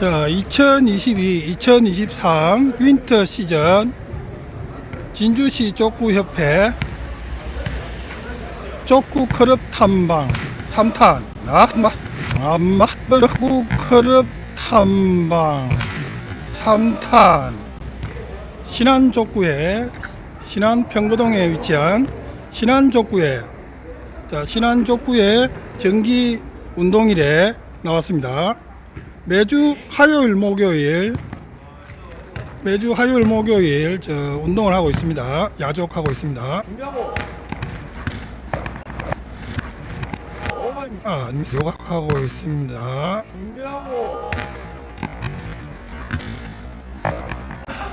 자, 2022, 2023 윈터 시즌 진주시 족구협회 족구 클럽 탐방 3탄 아, 맞, 아, 클럽 탐방 3탄 신안 족구회 신안 평거동에 위치한 신안 족구회 자, 신안 족구회 정기 운동일에 나왔습니다. 매주 화요일 목요일 매주 화요일 목요일 저 운동을 하고 있습니다. 야족하고 있습니다. 아, 요각하고 있습니다.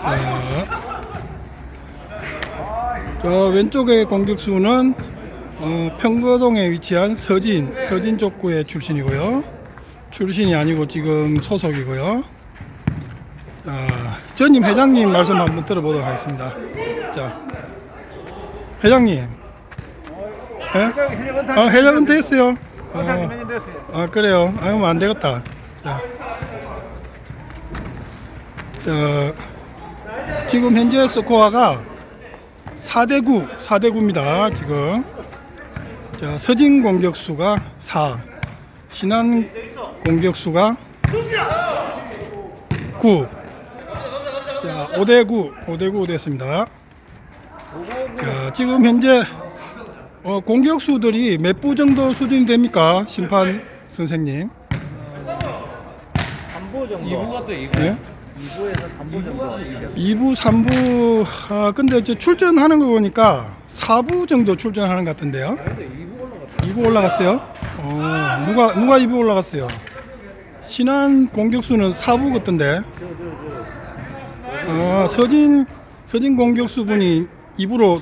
자, 저 왼쪽의 공격수는 어, 평거동에 위치한 서진 서진 족구의 출신이고요. 출신이 아니고 지금 소속이고요. 자, 전임 회장님 말씀 한번 들어보도록 하겠습니다. 자, 회장님. 예? 아, 회장은 됐어요. 아? 아 그래요. 아 그럼 안 되겠다. 자, 자 지금 현재 스코어가 4대 9, 4대 9입니다. 지금 자 서진 공격수가 4, 신한 공격수가 9. 자 5대 9, 5대 9 됐습니다. 자 지금 현재 어, 공격수들이 몇 부 정도 수준이 됩니까? 심판 선생님. 3부 정도. 2부 같아, 2부. 네? 2부에서 3부 정도. 2부, 3부, 아, 근데 저 출전하는 거 보니까 4부 정도 출전하는 것 같은데요. 근데 2부 올라갔다. 2부 올라갔어요? 어, 누가, 누가 2부 올라갔어요? 신한 공격수는 4부 같던데. 저. 어, 서진, 서진 공격수 분이 2부로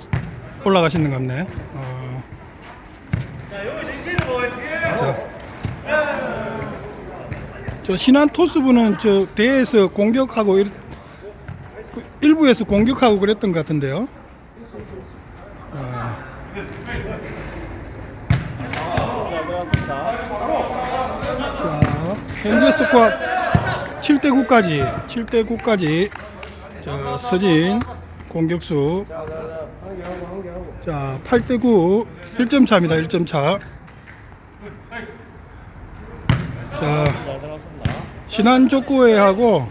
올라가시는 것 같네. 어. 자, 저 신한 토스부는 저 대회에서 공격하고 일, 그 일부에서 공격하고 그랬던 것 같은데요. 아, 현재 스코어 7대 9까지, 7대 9까지 자, 서진 공격수 자, 8대 9 1점 차입니다. 1점 차. 자. 신한 족구회하고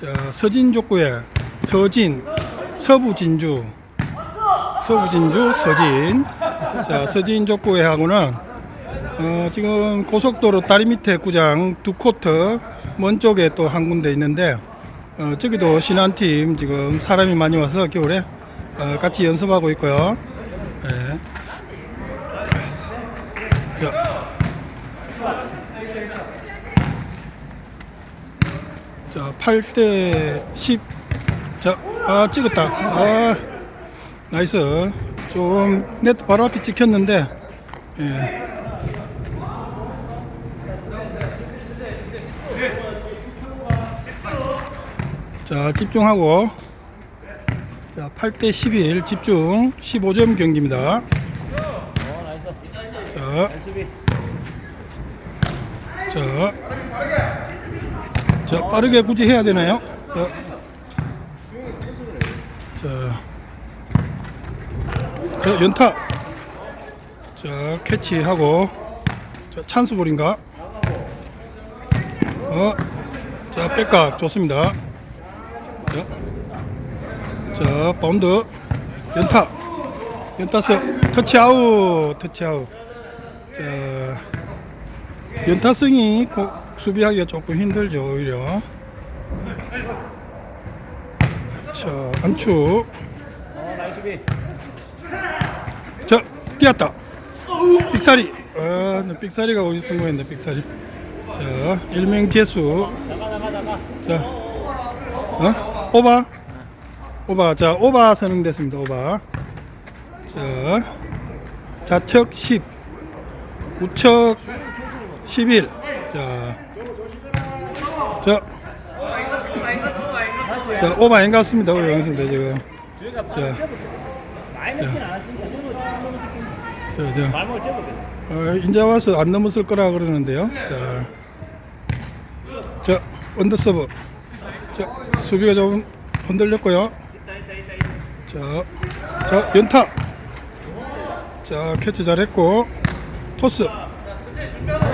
자, 서진 족구회, 서진, 서부 진주, 서부 진주, 서진. 자, 서진 족구회하고는 어, 지금 고속도로 다리 밑에 구장 두 코트 먼 쪽에 또 한 군데 있는데 어, 저기도 신한 팀 지금 사람이 많이 와서 겨울에 어, 같이 연습하고 있고요. 예. 자, 자, 8대 10. 자, 아, 찍었다. 아, 나이스. 좀 네트 바로 앞에 찍혔는데, 예. 자, 집중하고. 자, 8대 11 집중 15점 경기입니다. 어. 자. 자, 자 빠르게 굳이 해야 되나요? 자, 자, 자 연타, 자 캐치하고, 자 찬스 볼인가? 어, 자 백각 좋습니다. 자, 자 바운드, 연타, 연타스 터치아웃, 터치아웃. 자. 연타성이 고- 수비하기가 조금 힘들죠 오히려 자 안축. 자 뛰었다 삑사리 아, 나 삑사리가 어디 성공했네 삑사리 자 일명 재수. 자 어? 오바. 오바. 자 오바 선언됐습니다. 오바. 자 좌측 10 우측 11 자, 자, 자 오바 안 갔습니다. 우리 영수인데 지금. 자. 자, 자. 어, 인자 와서 안 넘었을 거라 그러는데요. 자, 자, 언더 서브. 자, 수비가 좀 흔들렸고요. 자, 자, 연타. 자, 캐치 잘했고. 토스.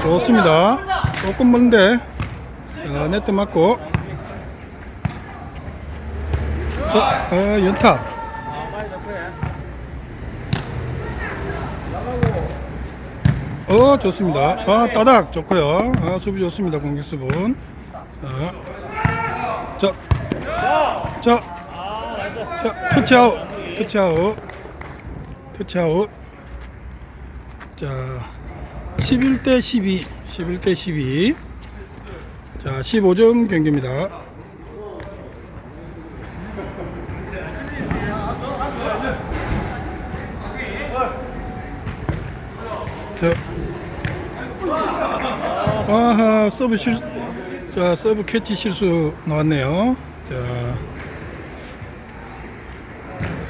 좋습니다. 조금 먼데. 자, 네트 맞고. 자, 아, 연타. 어 좋습니다. 아 따닥 좋고요. 아 수비 좋습니다. 공격 수분. 자, 자, 자! 자, 터치아웃, 터치아웃, 터치아웃. 자, 11대 12, 11대 12. 자, 15점 경기입니다. 자, 아하 서브 실, 자 서브 캐치 실수 나왔네요. 자,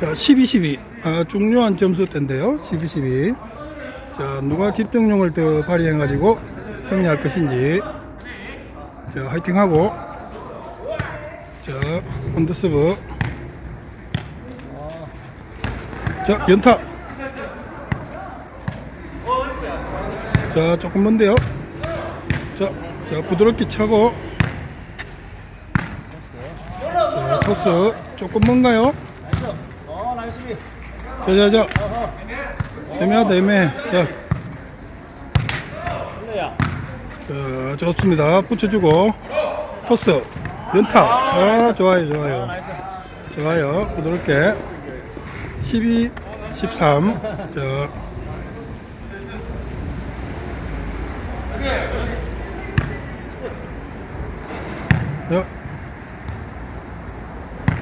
자 12, 12. 아 중요한 점수대인데요. 12, 12. 자 누가 집중력을 더 발휘해 가지고 승리할 것인지. 자 화이팅하고. 자 언더 서브. 자 연타. 자 조금 먼데요. 자, 자 부드럽게 차고. 자 토스 조금 먼가요? 자자자. 애매하다 애매해. 자. 자 좋습니다. 붙여주고 토스 연타. 아 좋아요 아, 좋아요. 좋아요 부드럽게 12, 13. 자. 자,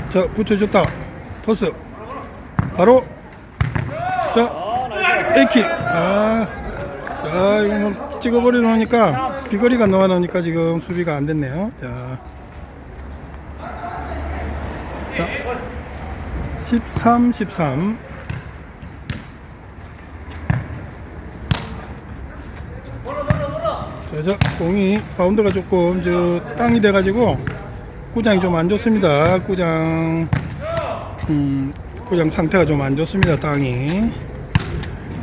자 붙여줬다. 토스. 바로. 자 어. 에이킥 아, 자 이거 뭐 찍어버려 놓으니까 비거리가 나와 놓으니까 지금 수비가 안 됐네요. 자, 자 13, 13 자, 자, 공이 바운드가 조금 저 땅이 돼가지고 구장이 좀 안 좋습니다. 구장 음, 구장 상태가 좀 안 좋습니다. 땅이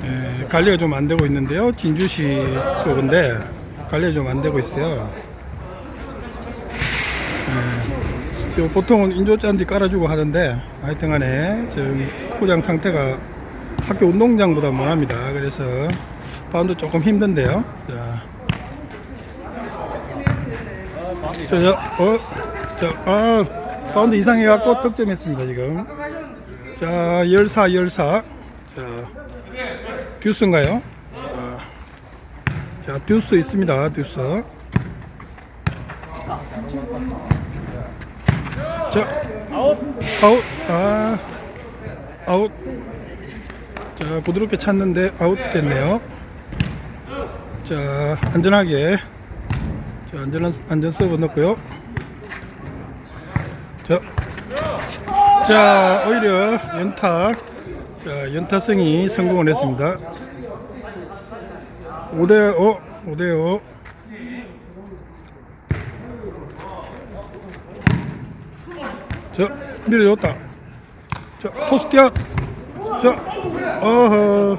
예, 관리가 좀 안 되고 있는데요. 진주시 쪽인데 관리가 좀 안 되고 있어요. 예, 요 보통은 인조잔디 깔아주고 하던데 하여튼간에 지금 구장 상태가 학교 운동장보다 못합니다. 그래서 바운드 조금 힘든데요. 자. 자, 자, 어, 자, 아, 바운드 이상해갖고 득점했습니다, 지금. 자, 열사, 열사. 자, 듀스인가요? 자, 자, 듀스 있습니다, 듀스. 자, 아웃. 아웃, 아, 아웃. 자, 부드럽게 찼는데 아웃 됐네요. 자, 안전하게. 자, 안전, 안전 서브 넣고요. 자, 자, 오히려 연타. 자, 연타승이 성공을 했습니다. 5대5, 5대5. 자, 밀어줬다. 자, 토스 뛰어. 자, 어허.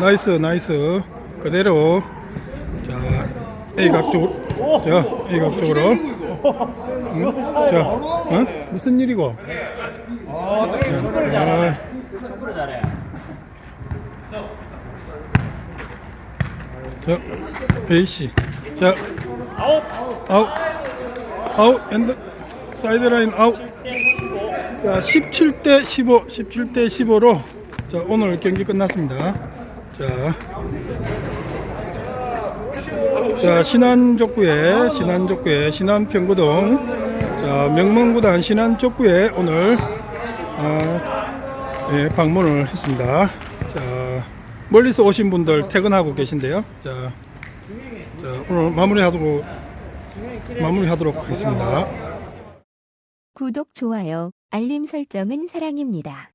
나이스, 나이스. 그대로. 자, A각 쪽으로. 자, A각 쪽으로. 응? 자, 어? 무슨 일이고? 축구를 잘해. 아, 축구를 잘해. 자, A씨. 자, 아웃. 아웃. 아웃, 엔드. 사이드 라인 아웃. 땡 15. 자, 17대 15, 17대 15로 자, 오늘 경기 끝났습니다. 자, 자 신안족구에 신안족구에 신안평구동 자 명문구단 신안족구에 오늘 아, 예, 방문을 했습니다. 자 멀리서 오신 분들 퇴근하고 계신데요. 자, 자 오늘 마무리하도록 마무리하도록 하겠습니다. 구독, 좋아요, 알림 설정은 사랑입니다.